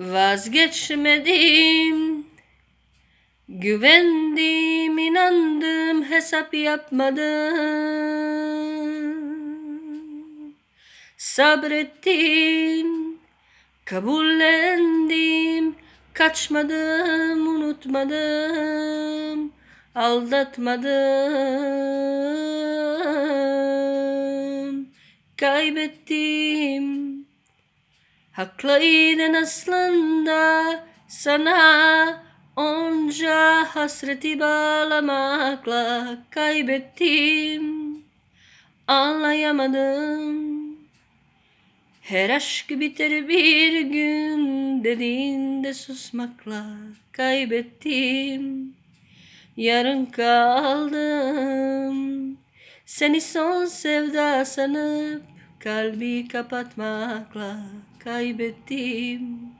Vazgeçmedim. Güvendim, inandım, hesap yapmadım. Sabrettim, kabullendim Kaçmadım, unutmadım Aldatmadım. Kaybettim Haklıydın aslında sana onca hasreti bağlamakla kaybettim. Anlayamadım. Her aşk biter bir gün dediğinde susmakla kaybettim. Yarın kaldım. Seni son sevda sanıp kalbi kapatmakla kaybettim